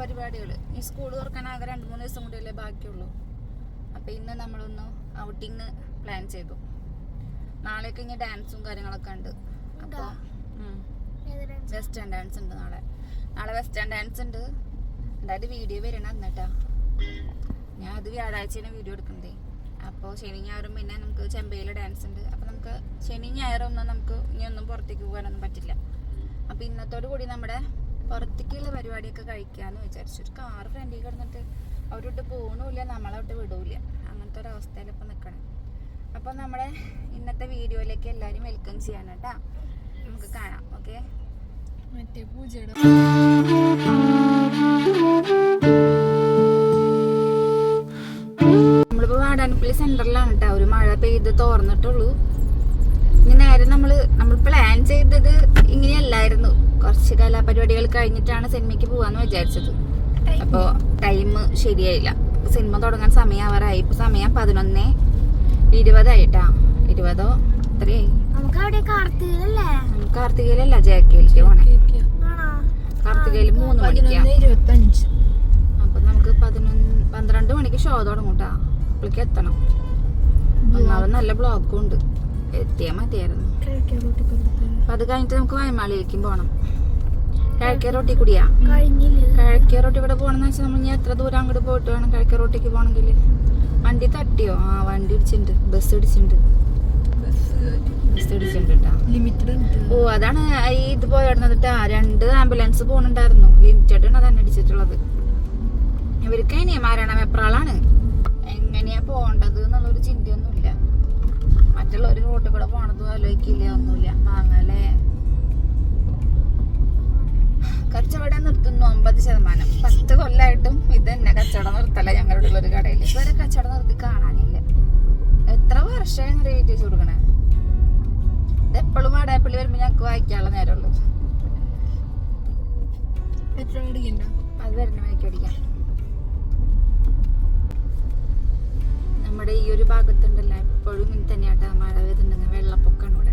കുറച്ച് ഈ സ്കൂൾ തുറക്കാൻ ആകെ രണ്ട് മൂന്ന് ദിവസം കൂടിയല്ലേ ബാക്കിയുള്ളൂ. അപ്പം ഇന്ന് നമ്മളൊന്ന് ഔട്ടിങ് പ്ലാൻ ചെയ്തു. നാളെയൊക്കെ ഇനി ഡാൻസും കാര്യങ്ങളൊക്കെ ഉണ്ട്. അപ്പോൾ വെസ്റ്റേൺ ഡാൻസ് ഉണ്ട് നാളെ. നാളെ വെസ്റ്റേൺ ഡാൻസ് ഉണ്ട്. എന്തായാലും വീഡിയോ വരണം എന്നിട്ടാ. ഞാൻ അത് വ്യാഴാഴ്ചയാണ് വീഡിയോ എടുക്കുന്നതേ. അപ്പോൾ ശനി ഞായറും പിന്നെ നമുക്ക് ചെമ്പയിൽ ഡാൻസ് ഉണ്ട്. അപ്പോൾ നമുക്ക് ശനി ഞായറും ഒന്നും നമുക്ക് ഇനിയൊന്നും പുറത്തേക്ക് പോകാനൊന്നും പറ്റില്ല. അപ്പോൾ ഇന്നത്തോടു കൂടി നമ്മുടെ പുറത്തേക്കുള്ള പരിപാടിയൊക്കെ കഴിക്കാമെന്ന് വിചാരിച്ചു. ഒരു കാർ ഫ്രണ്ടിൽ കിടന്നിട്ട് അവരോട്ട് പോകണമില്ല നമ്മളോട്ട് വിടൂല അങ്ങനത്തെ ഒരു അവസ്ഥയിൽ ഇപ്പം നിൽക്കണം അപ്പോൾ നമ്മുടെ ഇന്നത്തെ വീഡിയോയിലേക്ക് എല്ലാവരും വെൽക്കം ചെയ്യണം കേട്ടോ. നമുക്ക് കാണാം ഓക്കെ മറ്റേ പൂജയുടെ നമ്മളിപ്പോ വാടാനപ്പള്ളി സെന്ററിലാണ് കേട്ടോ. ഒരു മഴ പെയ്ത് തോർന്നിട്ടുള്ളൂ. ഇനി നേരെ നമ്മൾ നമ്മൾ പ്ലാൻ ചെയ്തത് ഇങ്ങനെയല്ലായിരുന്നു. കുറച്ച് കലാപരിപാടികൾ കഴിഞ്ഞിട്ടാണ് സിനിമയ്ക്ക് പോവാന്ന് വിചാരിച്ചത്. അപ്പോൾ ടൈം ശരിയായില്ല. സിനിമ തുടങ്ങാൻ സമയമാവാറായി ഇപ്പൊ സമയം പതിനൊന്ന് ഇരുപതായിട്ടാ. ഇരുപതോ എത്രയായി? കാർത്തികയിലല്ല? ജയക്കേലിക്ക് പോണേ. കാർത്തികയിൽ മൂന്ന് മണിക്കാ. അപ്പൊ നമുക്ക് പതിനൊന്ന് പന്ത്രണ്ട് മണിക്ക് ഷോ തുടങ്ങൂട്ടാ. അപ്പോഴേക്ക് എത്തണം. ഒന്നാമത് നല്ല ബ്ലോക്കും ഉണ്ട്. എത്തിയാൽ മതിയായിരുന്നു. അപ്പൊ അത് കഴിഞ്ഞിട്ട് നമുക്ക് വയമാളിയിലേക്കും പോകണം കിഴക്കേ റോട്ടി കൂടിയാ? കിഴക്കേ റോട്ടി കൂടെ പോകണമെന്ന് വെച്ചാൽ നമ്മൾ ഇനി എത്ര ദൂരം അങ്ങോട്ട് പോയിട്ട് വേണം കിഴക്കേ റോട്ടിക്ക് പോകണമെങ്കിൽ വണ്ടി തട്ടിയോ? ആ വണ്ടി ഇടിച്ചിട്ടുണ്ട് ബസ് ഇടിച്ചിട്ടുണ്ട് ബസ് ഇടിച്ചിട്ടുണ്ട് ഓ അതാണ് ഈ ഇത് പോയിടുന്നത് കേട്ടാ. രണ്ട് ആംബുലൻസ് പോണുണ്ടായിരുന്നു. ലിമിറ്റഡ് ആണ് തന്നെ അടിച്ചിട്ടുള്ളത് ഇവർക്ക് ഇനി മരണം എപ്രാളാണ്? മറ്റുള്ളവർ റോട്ടിൽ കൂടെ പോണതും ആലോചിക്കില്ല ഒന്നുമില്ല. മാങ്ങല്ലേ കച്ചവടം നിർത്തുന്നു അമ്പത് ശതമാനം. പത്ത് കൊല്ലായിട്ടും ഇത് തന്നെ കച്ചവടം നിർത്തല ഞങ്ങളുടെ ഉള്ളൊരു കടയിൽ ഇതുവരെ കച്ചവടം നിർത്തി കാണാനില്ല. എത്ര വർഷമായി റേറ്റ് കൊടുക്കണേ? ഇത് എപ്പോഴും വാടാപ്പള്ളി വരുമ്പോ ഞങ്ങക്ക് വായിക്കാനുള്ള നേരമുള്ളൂ. അത് വരുന്ന വഴിക്ക് നമ്മുടെ ഈ ഒരു ഭാഗത്തുണ്ടല്ലോ എപ്പോഴും ഇങ്ങനെ തന്നെയാട്ടാ മഴ വരുന്നുണ്ടെങ്കിൽ വെള്ളപ്പൊക്കം ഇവിടെ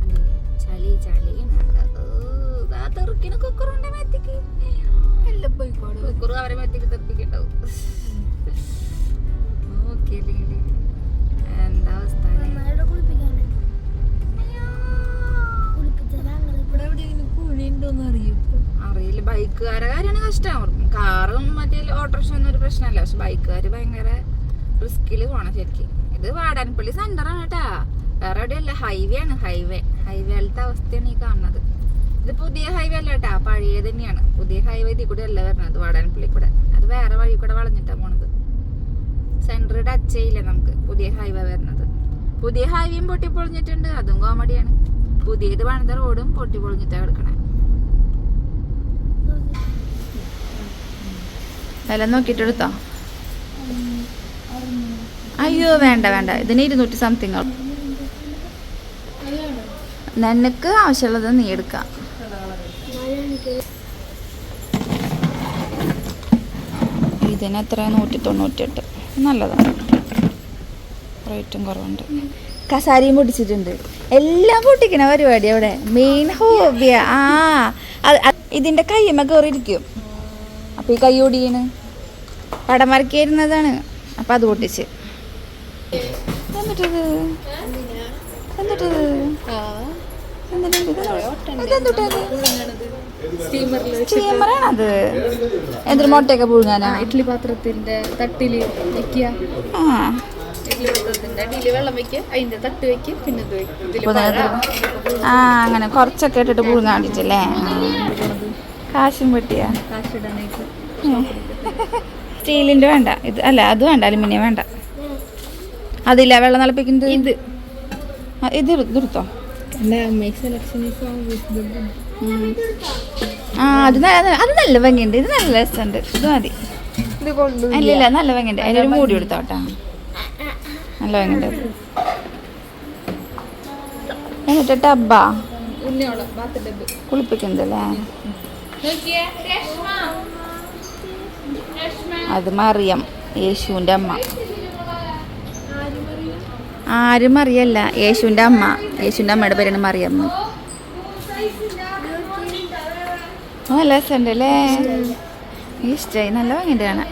കണ്ടില്ലേ? ചളി ചളി തെറുക്കിന് കുക്കറുണ്ട് മെത്തിക്ക്. എല്ലാം പോയിക്കോളൂ. കുക്കറും അവരെ മെത്തിക്ക് തെറിപ്പിക്കണ്ടാവും. നോക്കിയല്ലേ എന്താ അവസ്ഥ? അറിയില്ല. ബൈക്കുകാരെ കാര്യമാണ് കഷ്ടം. കാറും മറ്റേ ഓട്ടോറിക്ഷ ഒന്നും ഒരു പ്രശ്നമല്ല. പക്ഷെ ബൈക്കുകാർ ഭയങ്കര റിസ്കിൽ പോണം ശരിക്കും. ഇത് വാടാനപ്പള്ളി സെന്ററാണ് കേട്ടാ. വേറെ എവിടെയല്ല ഹൈവേ ആണ് ഹൈവേ ഹൈവേലത്തെ അവസ്ഥയാണ് ഈ കാണുന്നത്. ഇത് പുതിയ ഹൈവേ അല്ല കേട്ടാ പഴയ തന്നെയാണ്. പുതിയ ഹൈവേ ഇതിൽ കൂടെ അല്ല വരുന്നത് വാടാനപ്പള്ളി കൂടെ. അത് വേറെ വഴി കൂടെ വളഞ്ഞിട്ടാണ് പോണത്. സെന്റർ ടച്ച് ചെയ്യില്ല നമുക്ക് പുതിയ ഹൈവേ വരുന്നത്. പുതിയ ഹൈവേയും പൊട്ടി പൊളിഞ്ഞിട്ടുണ്ട് അതും കോമഡിയാണ് പുതിയത് പണിത റോഡും പൊട്ടി പൊളിഞ്ഞിട്ടാ കിടക്കണേ. വില നോക്കിയിട്ട് എടുത്തോ അയ്യോ വേണ്ട വേണ്ട. ഇതിന് ഇരുന്നൂറ്റി സംതിങ് നിനക്ക് ആവശ്യമുള്ളത് നീ എടുക്കാം. ഇതിന് എത്ര നൂറ്റി തൊണ്ണൂറ്റെട്ട് നല്ലതാണ്. റേറ്റും കുറവുണ്ട്. കസാരിയും പൊടിച്ചിട്ടുണ്ട് എല്ലാം പൊട്ടിക്കണ പരിപാടി അവിടെ. മെയിൻ ഹോബിയ ആ. ഇതിന്റെ കയ്യമ്മ കയറിയിരിക്കും അപ്പോൾ ഈ കൈ ഓടിയാണ് പടം വരയ്ക്കായിരുന്നതാണ്. അപ്പോൾ അത് പൊട്ടിച്ച്. സ്റ്റീമറാണത് എന്തൊരു മുട്ടയൊക്കെ പുഴുങ്ങാനാ? ഇഡ്ഡലി പാത്രത്തിന്റെ തട്ടിൽ വെക്കുക. ആ. ആ അങ്ങനെ കുറച്ചൊക്കെ ഇട്ടിട്ട് പുഴുങ്ങാൻ വേണ്ടിട്ടല്ലേ? കാശും പെട്ടിയാ സ്റ്റീലിന്റെ വേണ്ട. ഇത് അല്ല അത് വേണ്ട. അലുമിനിയം വേണ്ട. അതില്ല വെള്ളം തിളപ്പിക്കുന്നത്? ഇത്. ഇത് ഇതെടുത്തോ. ആ അത് നല്ല അത് നല്ല ഭംഗിയുണ്ട്. ഇത് നല്ല രസമുണ്ട്. ഇത് മതി. അല്ല ഇല്ല നല്ല ഭംഗിയുണ്ട്. അതിനൊരു മൂടി എടുത്തോട്ടാ നല്ല ഭംഗിയുണ്ട്. എന്നിട്ട് ടബ്ബാ? കുളിപ്പിക്കുന്നതല്ലേ അത് മറിയം യേശുവിന്റെ അമ്മ. ആരും അറിയല്ല. യേശുവിന്റെ അമ്മ. യേശുവിന്റെ അമ്മയുടെ പേരാണ് മറിയമ്മ നല്ല രസമുണ്ട് അല്ലേ ഇഷ്ടമായി നല്ല ഭംഗിയുണ്ട് കാണാൻ.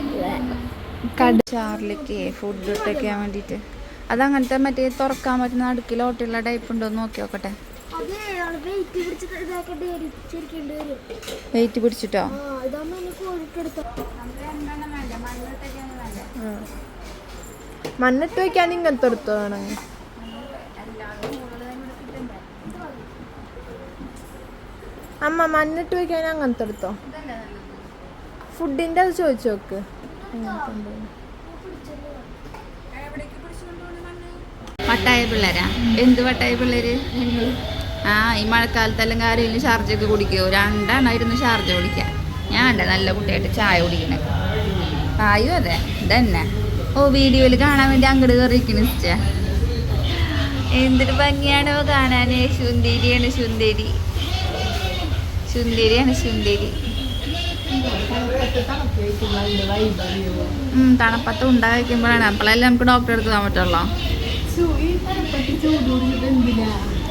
കട ചാറിലേക്ക് ഫുഡ് ഇട്ടൊക്കെ വേണ്ടിയിട്ട്. അതങ്ങനത്തെ മറ്റേ തുറക്കാൻ പറ്റുന്ന അടുക്കിലോട്ടുള്ള ടൈപ്പ് ഉണ്ടോ എന്ന് നോക്കി നോക്കട്ടെ. വെയിറ്റ് പിടിച്ചിട്ട്? മണ്ണിട്ട് വെക്കാൻ ഇങ്ങനത്തെ എടുത്തതാണ് അമ്മ മണ്ണിട്ട് വെക്കാൻ അങ്ങനത്തെ എടുത്തോ ഫുഡിന്റെ അത് ചോദിച്ചു നോക്ക്. പട്ടായ പിള്ളേരാ? എന്ത് വട്ടായ പിള്ളേര്? ആ ഈ മഴക്കാലത്തെല്ലാം ആരെങ്കിലും ചാർജ് ഒക്കെ കുടിക്കുമോ രണ്ടെണ്ണമായിരുന്നു ഷാർജ കുടിക്കാൻ. ഞാൻ നല്ല കുട്ടിയായിട്ട് ചായ കുടിക്കണേ. ആയോ അതെ. ഇതന്നെ. ഓ വീഡിയോയിൽ കാണാൻ വേണ്ടി അങ്ങോട്ട് കയറിയിരിക്കണ എന്തൊരു ഭംഗിയാണോ കാണാന്. ശുന്തിരിയാണ് ശുന്തിരി ശുന്തിരിയാണ് ശുന്തിരി തണുപ്പത്ത് ഉണ്ടായിരിക്കുമ്പോഴാണ് അപ്പോഴല്ലേ നമുക്ക് ഡോക്ടറെ എടുത്ത് പോകാൻ പറ്റുള്ളൂ?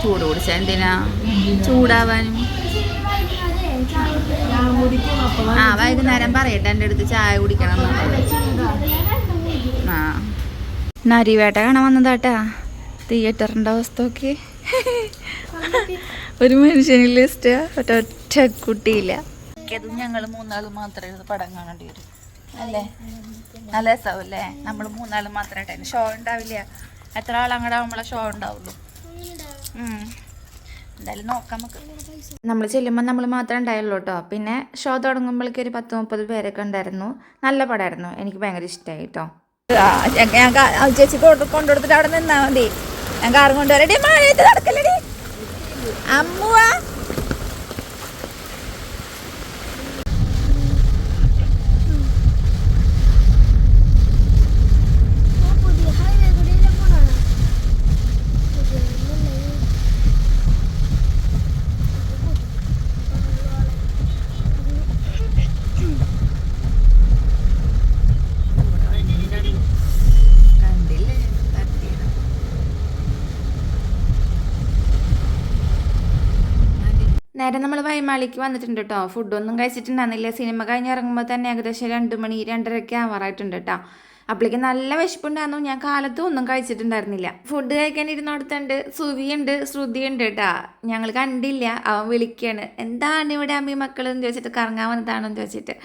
ചൂട് കുടിച്ച എന്തിനാ? ചൂടാവാനും ആ വൈകുന്നേരം പറയട്ടെ എന്റെ അടുത്ത് ചായ കുടിക്കണം നരിവേട്ട കാണാൻ വന്നതാട്ടാ. തിയേറ്ററിന്റെ അവസ്ഥ ഒക്കെ ഒരു മനുഷ്യനില്ല ഇഷ്ട ഒറ്റ കുട്ടിയില്ല അതും ഞങ്ങൾ മൂന്നാൾ മാത്രമേ പടം കാണേണ്ടി വരും. അല്ലേ? നല്ല രസമാവല്ലേ നമ്മൾ മൂന്നാൾ മാത്രമായിട്ട് ഷോ ഉണ്ടാവില്ല. എത്ര ആളങ്ങടെ നമ്മളെ ഷോ ഉണ്ടാവുള്ളൂ. എന്തായാലും നോക്കാം നമുക്ക്. നമ്മൾ ചെല്ലുമ്പോൾ നമ്മൾ മാത്രം ഉണ്ടായുള്ളൂ കേട്ടോ പിന്നെ ഷോ തുടങ്ങുമ്പോഴേക്ക് ഒരു പത്ത് മുപ്പത് പേരൊക്കെ ഉണ്ടായിരുന്നു. നല്ല പടമായിരുന്നു എനിക്ക് ഭയങ്കര ഇഷ്ടമായി കേട്ടോ ഞാൻ ചേച്ചി കൊണ്ട് കൊണ്ടുകൊടുത്തിട്ട് അവിടെ നിന്നാ മതി. ഞാൻ കാറും കൊണ്ടുവരടി മഴയത്ത് നടക്കല്ലടി. അമ്മുവാ. വൈമാളിക്ക് വന്നിട്ടുണ്ട് കേട്ടോ ഫുഡൊന്നും കഴിച്ചിട്ടുണ്ടായിരുന്നില്ല. സിനിമ കഴിഞ്ഞ് ഇറങ്ങുമ്പോൾ തന്നെ ഏകദേശം രണ്ട് മണി രണ്ടരയ്ക്ക് ആവാറായിട്ടുണ്ട് കേട്ടോ അപ്പോഴേക്ക് നല്ല വിശപ്പുണ്ടായിരുന്നു. ഞാൻ കാലത്തും ഒന്നും കഴിച്ചിട്ടുണ്ടായിരുന്നില്ല. ഫുഡ് കഴിക്കാൻ ഇരുന്നോടത്തുണ്ട് സുവിയുണ്ട് ശ്രുതിയുണ്ട് കേട്ടാ ഞങ്ങൾ കണ്ടില്ല. അവൻ വിളിക്കുകയാണ് എന്താണ് ഇവിടെ അമ്മി മക്കളെന്ന് ചോദിച്ചിട്ട് കറങ്ങാൻ വന്നതാണോ എന്ന് ചോദിച്ചിട്ട്.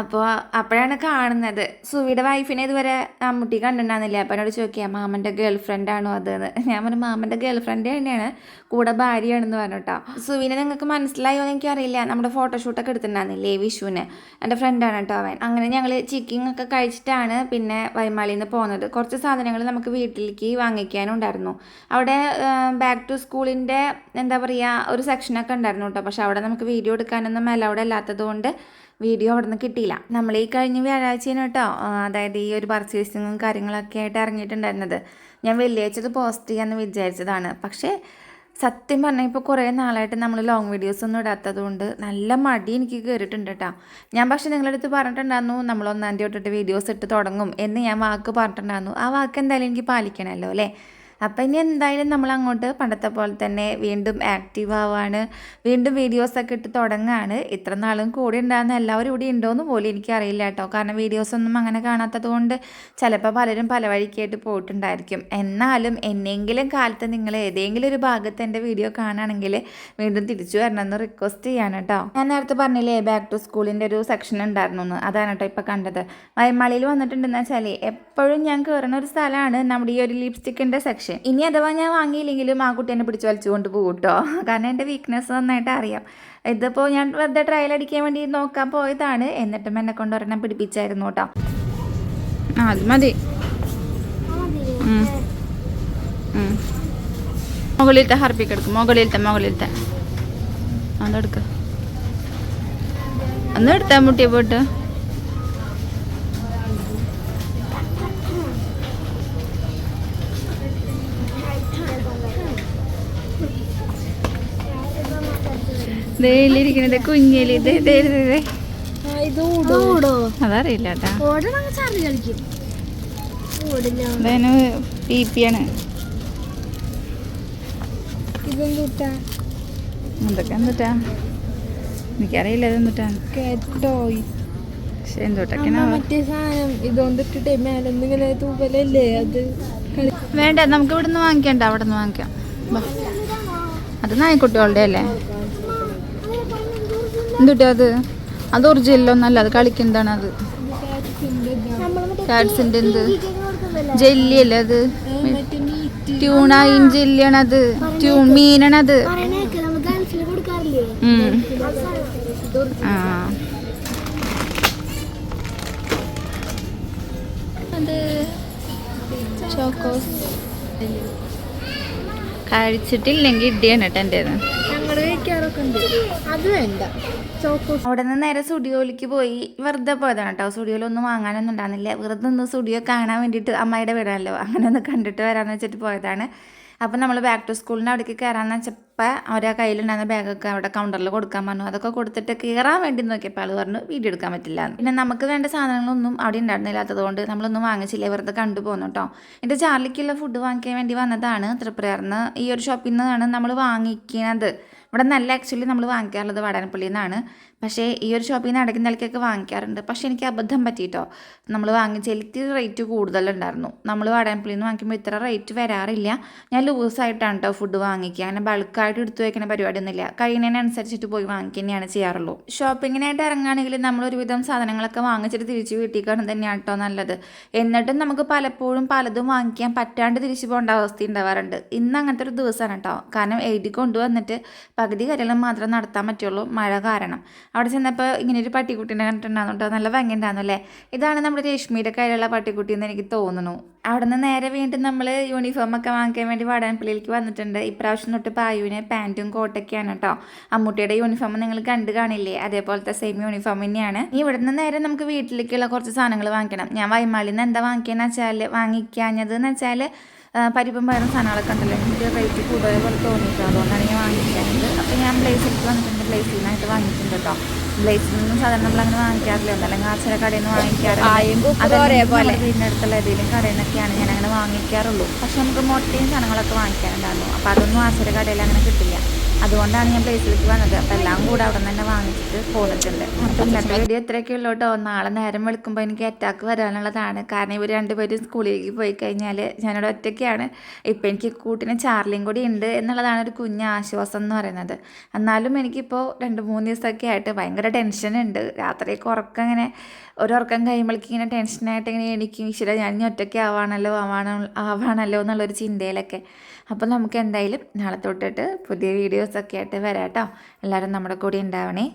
അപ്പോൾ അപ്പോഴാണ് കാണുന്നത്. സുവിയുടെ വൈഫിനെ ഇതുവരെ മമ്മൂട്ടി കണ്ടിട്ടുണ്ടായിരുന്നില്ല. അപ്പം എന്നോട് ചോദിക്കുക മാമന്റെ ഗേൾ ഫ്രണ്ടാണോ അതെന്ന് ഞാൻ പറഞ്ഞു മാമന്റെ ഗേൾ ഫ്രണ്ട് തന്നെയാണ്. കൂടെ ഭാര്യയാണെന്ന് പറഞ്ഞു കേട്ടോ സുവിനെ നിങ്ങൾക്ക് മനസ്സിലായോ എന്ന് എനിക്കറിയില്ല. നമ്മുടെ ഫോട്ടോഷൂട്ടൊക്കെ എടുത്തിട്ടുണ്ടായിരുന്നില്ലേ വിഷുവിന്? എന്റെ ഫ്രണ്ടാണ് കേട്ടോ അവൻ. അങ്ങനെ ഞങ്ങൾ ചിക്കിങ് ഒക്കെ കഴിച്ചിട്ടാണ് പിന്നെ വൈമാലിയിൽ നിന്ന് പോകുന്നത് കുറച്ച് സാധനങ്ങൾ നമുക്ക് വീട്ടിലേക്ക് വാങ്ങിക്കാനുണ്ടായിരുന്നു. അവിടെ ബാക്ക് ടു സ്കൂളിന്റെ എന്താ പറയുക ഒരു സെക്ഷനൊക്കെ ഉണ്ടായിരുന്നു കേട്ടോ പക്ഷെ അവിടെ നമുക്ക് വീഡിയോ എടുക്കാനൊന്നും അലൗഡ് അല്ലാത്തത് കൊണ്ട് വീഡിയോ അവിടെ നിന്ന് കിട്ടിയില്ല. നമ്മൾ ഈ കഴിഞ്ഞ വ്യാഴാഴ്ചയാണ് കേട്ടോ അതായത് ഈ ഒരു പർച്ചേസിങ്ങും കാര്യങ്ങളൊക്കെ ആയിട്ട് ഇറങ്ങിയിട്ടുണ്ടായിരുന്നത്. ഞാൻ വെള്ളിയാഴ്ച ഇത് പോസ്റ്റ് ചെയ്യാമെന്ന് വിചാരിച്ചതാണ്. പക്ഷേ സത്യം പറഞ്ഞാൽ ഇപ്പോൾ കുറേ നാളായിട്ട് നമ്മൾ ലോങ് വീഡിയോസ് ഒന്നും ഇടാത്തത് കൊണ്ട് നല്ല മടി എനിക്ക് കയറിയിട്ടുണ്ട് കേട്ടോ. ഞാൻ പക്ഷേ നിങ്ങളുടെ അടുത്ത് പറഞ്ഞിട്ടുണ്ടായിരുന്നു നമ്മൾ ഒന്നാം തീയതി തൊട്ടിട്ട് വീഡിയോസ് ഇട്ട് തുടങ്ങും എന്ന് ഞാൻ വാക്ക് പറഞ്ഞിട്ടുണ്ടായിരുന്നു. ആ വാക്ക് എന്തായാലും എനിക്ക് പാലിക്കണമല്ലോ അല്ലേ? അപ്പം ഇനി എന്തായാലും നമ്മൾ അങ്ങോട്ട് പണ്ടത്തെ പോലെ തന്നെ വീണ്ടും ആക്റ്റീവ് ആവാണ്. വീണ്ടും വീഡിയോസൊക്കെ ഇട്ട് തുടങ്ങാണ്. ഇത്ര നാളും കൂടി ഉണ്ടാകുന്ന എല്ലാവരും ഇവിടെ ഉണ്ടോയെന്ന് പോലും എനിക്കറിയില്ല കേട്ടോ. കാരണം വീഡിയോസൊന്നും അങ്ങനെ കാണാത്തത് കൊണ്ട് ചിലപ്പോൾ പലരും പല വഴിക്കായിട്ട് പോയിട്ടുണ്ടായിരിക്കും. എന്നാലും എന്നെങ്കിലും കാലത്ത് നിങ്ങൾ ഏതെങ്കിലും ഒരു ഭാഗത്ത് എന്റെ വീഡിയോ കാണുകയാണെങ്കിൽ വീണ്ടും തിരിച്ചു വരണമെന്ന് റിക്വസ്റ്റ് ചെയ്യാണ് കേട്ടോ. ഞാൻ നേരത്തെ പറഞ്ഞില്ലേ ബാക്ക് ടു സ്കൂളിന്റെ ഒരു സെക്ഷൻ ഉണ്ടായിരുന്നു എന്ന്. അതാണ് കേട്ടോ ഇപ്പോൾ കണ്ടത്. വയമാളിയിൽ വന്നിട്ടുണ്ടെന്ന് വെച്ചാൽ എപ്പോഴും ഞാൻ കയറുന്ന ഒരു സ്ഥലമാണ് നമ്മുടെ ഈ ഒരു ലിപ്സ്റ്റിക്കിന്റെ സെക്ഷൻ ഇനി അഥവാ ഞാൻ വാങ്ങിയില്ലെങ്കിലും ആ കുട്ടി എന്നെ പിടിച്ച് വലിച്ചുകൊണ്ട് പോകും കേട്ടോ. കാരണം എന്റെ വീക്ക്നെസ് നന്നായിട്ട് അറിയാം. ഇതിപ്പോൾ ഞാൻ വെറുതെ ട്രയൽ അടിക്കാൻ വേണ്ടി നോക്കാൻ പോയതാണ്. എന്നിട്ടും എന്നെ കൊണ്ട് ഒരെണ്ണം പിടിപ്പിച്ചായിരുന്നു കേട്ടോ. അത് മതി. മുകളിലത്തെ ഹർപ്പിക്ക് എടുക്കും. മുകളിലത്തെ മുകളിലത്തെ. അതെടുക്ക ഒന്ന് എടുത്താ മുട്ടിയെ പോയിട്ട്. ിരിക്കുന്നത് കുഞ്ഞിൽ അതറിയില്ല പി പി ആണ്. എന്തൊക്കെ എനിക്കറിയില്ല കേട്ടോയി. പക്ഷെ മറ്റേ സാധനം അത് വേണ്ട നമുക്ക് ഇവിടെ നിന്ന് വാങ്ങിക്കണ്ട അവിടെ നിന്ന് വാങ്ങിക്കാം. അത് നായ്ക്കുട്ടികളുടെ അല്ലേ എന്തുട്ടാ അത്? അത് ഒറിജിനലൊന്നല്ല അത് കളിക്കുന്നതാണ് അത്? കാറ്റ്സിന്റെ എന്ത്? ജെല്ലി അല്ലേ അത്? ട്യൂണായും മീറ്റ് ട്യൂണ ഇൻ ജെല്ലിയാണ് അത്. ട്യൂൺ മീനാണത് നമ്മൾ ഗൾഫിൽ കൊടുക്കാറില്ലേ ആ. അത് ചോക്കോസ്. കഴിച്ചിട്ടില്ലെങ്കിൽ ഇടിയാണ് കേട്ടോ എന്റെ ഞങ്ങൾ കഴിക്കാറൊക്കെ ഉണ്ട്. അത് വേണ്ട. അവിടെ നിന്ന് നേരെ സ്റ്റുഡിയോയിലേക്ക് പോയി വെറുതെ പോയതാണ് കേട്ടോ. സ്റ്റുഡിയോയിലൊന്നും വാങ്ങാനൊന്നും ഉണ്ടായിരുന്നില്ല. വെറുതെ ഒന്ന് സ്റ്റുഡിയോ കാണാൻ വേണ്ടിയിട്ട് അമ്മായിയുടെ വീടാണല്ലോ. അങ്ങനെ ഒന്ന് കണ്ടിട്ട് വരാമെന്ന് വെച്ചിട്ട് പോയതാണ്. അപ്പം നമ്മൾ ബാക്ക് ടു സ്കൂളിന്റെ അവിടേക്ക് കയറാമെന്ന് വെച്ചപ്പോൾ അവരെ കയ്യിലുണ്ടായിരുന്ന ബാഗൊക്കെ അവിടെ കൗണ്ടറിൽ കൊടുക്കാൻ പറഞ്ഞു. അതൊക്കെ കൊടുത്തിട്ട് കയറാൻ വേണ്ടി നോക്കിയപ്പോൾ ആൾ പറഞ്ഞു വീഡിയോ എടുക്കാൻ പറ്റില്ല. പിന്നെ നമുക്ക് വേണ്ട സാധനങ്ങളൊന്നും അവിടെ ഉണ്ടായിരുന്നില്ലാത്തതുകൊണ്ട് നമ്മളൊന്നും വാങ്ങിച്ചില്ല? വെറുതെ കണ്ടു പോന്നു കേട്ടോ എന്റെ ചാർലിക്കുള്ള ഫുഡ് വാങ്ങിക്കാൻ വേണ്ടി വന്നതാണ്. തൃപ്രയർന്ന് ഈ ഒരു ഷോപ്പിൽ നിന്നാണ് നമ്മൾ വാങ്ങിക്കുന്നത് ഇവിടെ നല്ല ആക്ച്വലി നമ്മൾ വാങ്ങിക്കാറുള്ളത് വാടാനപ്പള്ളിയിൽ നിന്നാണ് പക്ഷേ ഈ ഒരു ഷോപ്പിൽ നിന്ന് ഇടയ്ക്ക് നിലയ്ക്കൊക്കെ വാങ്ങിക്കാറുണ്ട്. പക്ഷേ എനിക്ക് അബദ്ധം പറ്റിയിട്ടോ നമ്മൾ വാങ്ങിച്ച ഇത്തിരി റേറ്റ് കൂടുതലുണ്ടായിരുന്നു. നമ്മൾ വാടാനപ്പള്ളിയിൽ നിന്ന് വാങ്ങിക്കുമ്പോൾ ഇത്ര റേറ്റ് വരാറില്ല. ഞാൻ ലൂസായിട്ടാണ് കേട്ടോ ഫുഡ് വാങ്ങിക്കുക. അങ്ങനെ ബൾക്കായിട്ട് എടുത്തു വയ്ക്കുന്ന പരിപാടിയൊന്നുമില്ല. കഴിയുന്നതിനനുസരിച്ചിട്ട് പോയി വാങ്ങിക്കുക തന്നെയാണ് ചെയ്യാറുള്ളൂ. ഷോപ്പിങ്ങിനായിട്ട് ഇറങ്ങുകയാണെങ്കിൽ നമ്മൾ ഒരുവിധം സാധനങ്ങളൊക്കെ വാങ്ങിച്ചിട്ട് തിരിച്ച് കാണുന്നത് തന്നെയാണ് കേട്ടോ നല്ലത്. എന്നിട്ടും നമുക്ക് പലപ്പോഴും പലതും വാങ്ങിക്കാൻ പറ്റാണ്ട് തിരിച്ചു പോകേണ്ട അവസ്ഥ ഉണ്ടാവാറുണ്ട്. ഇന്ന് അങ്ങനത്തെ ഒരു ദിവസമാണ് കേട്ടോ. കാരണം എഴുതി കൊണ്ടുവന്നിട്ട് പകുതി കാര്യങ്ങളും മാത്രം നടത്താൻ പറ്റുള്ളൂ. മഴ കാരണം. അവിടെ ചെന്നപ്പോൾ ഇങ്ങനെ ഒരു പട്ടിക്കുട്ടീനെ കണ്ടിട്ടുണ്ടായിരുന്നു നല്ല ഭംഗി ഉണ്ടായിരുന്നു അല്ലേ ഇതാണ് നമ്മുടെ രശ്മിയുടെ കയ്യിലുള്ള പട്ടിക്കുട്ടി എന്ന് എനിക്ക് തോന്നുന്നു. അവിടെ നിന്ന് നേരെ വീണ്ടും നമ്മൾ യൂണിഫോം ഒക്കെ വാങ്ങിക്കാൻ വേണ്ടി വാടാനപ്പള്ളിയിലേക്ക് വന്നിട്ടുണ്ട്. ഇപ്രാവശ്യം തൊട്ട് പായുവിന് പാന്റും കോട്ടൊക്കെയാണ് കേട്ടോ അമ്മൂട്ടിയുടെ യൂണിഫോം നിങ്ങൾ കണ്ടു കാണില്ലേ? അതേപോലത്തെ സെയിം യൂണിഫോം തന്നെയാണ്. ഇവിടെ നിന്ന് നേരെ നമുക്ക് വീട്ടിലേക്കുള്ള കുറച്ച് സാധനങ്ങൾ വാങ്ങിക്കണം. ഞാൻ വൈമാളിൽ നിന്ന് എന്താ വാങ്ങിക്കാന്ന് വെച്ചാൽ വാങ്ങിക്കാഞ്ഞത് എന്ന് വെച്ചാൽ പരിപ്പും പയറും സാധനങ്ങളൊക്കെ ഉണ്ടല്ലോ. എനിക്ക് റേറ്റ് കൂടുതൽ പോലെ തോന്നിയിട്ടുണ്ട് അതുകൊണ്ടാണ് ഞാൻ വാങ്ങിക്കുന്നത് ബ്ലേസിലേക്ക് വന്നിട്ടുണ്ട്. ബ്ലേസിൽ നിന്നായിട്ട് വാങ്ങിയിട്ടുണ്ട് കേട്ടോ ബ്ലേസിൽ നിന്നും സാധാരണ നമ്മൾ അങ്ങനെ വാങ്ങിക്കാറില്ല? ഒന്നല്ലെങ്കിൽ ആച്ചര കടയിൽ നിന്ന് വാങ്ങിക്കാറില്ല വീടിന്റെ അടുത്തുള്ള ഏതെങ്കിലും കടയിൽ നിന്നൊക്കെയാണ് ഞാൻ അങ്ങനെ വാങ്ങിക്കാറുള്ളൂ. പക്ഷെ നമുക്ക് മുട്ടയും സാധനങ്ങളൊക്കെ വാങ്ങിക്കാനുണ്ടായിരുന്നു. അപ്പോൾ അതൊന്നും ആച്ചര കടയിൽ അങ്ങനെ കിട്ടില്ല. അതുകൊണ്ടാണ് ഞാൻ പ്ലേസിലേക്ക് വന്നത്. അപ്പോൾ എല്ലാം കൂടെ അവിടെ തന്നെ വാങ്ങിച്ചിട്ട് പോന്നിട്ടുണ്ട്. അപ്പോൾ ഇന്നത്തെ വീഡിയോ ഇത്രയൊക്കെ ഉള്ളൂ കേട്ടോ. നാളെ നേരം വിളിക്കുമ്പോൾ എനിക്ക് അറ്റാക്ക് വരാനുള്ളതാണ്. കാരണം ഇവർ രണ്ടുപേരും സ്കൂളിലേക്ക് പോയി കഴിഞ്ഞാൽ ഞാനിവിടെ ഒറ്റയ്ക്കാണ്. ഇപ്പം എനിക്ക് കൂട്ടിന് ചാർലിയും കൂടി ഉണ്ട് എന്നുള്ളതാണ് ഒരു കുഞ്ഞ് ആശ്വാസം എന്ന് പറയുന്നത്. എന്നാലും എനിക്കിപ്പോൾ രണ്ട് മൂന്ന് ദിവസമൊക്കെ ആയിട്ട് ഭയങ്കര ടെൻഷനുണ്ട് രാത്രിയൊക്കെ ഉറക്കം ഇങ്ങനെ ഒരു ഉറക്കം കഴിയുമ്പോഴേക്കും ഇങ്ങനെ ടെൻഷനായിട്ട് ഇങ്ങനെ എനിക്ക് ഈശ്വര ഞാൻ ഇനി ഒറ്റയ്ക്ക് ആവാണല്ലോ ആവാണോ ആവാണല്ലോ എന്നുള്ളൊരു ചിന്തയിലൊക്കെ. അപ്പോൾ നമുക്ക് എന്തായാലും നാളെ തൊട്ടിട്ട് പുതിയ വീഡിയോസൊക്കെ ആയിട്ട് വരാം കേട്ടോ എല്ലാവരും നമ്മുടെ കൂടെ ഉണ്ടാവണേ.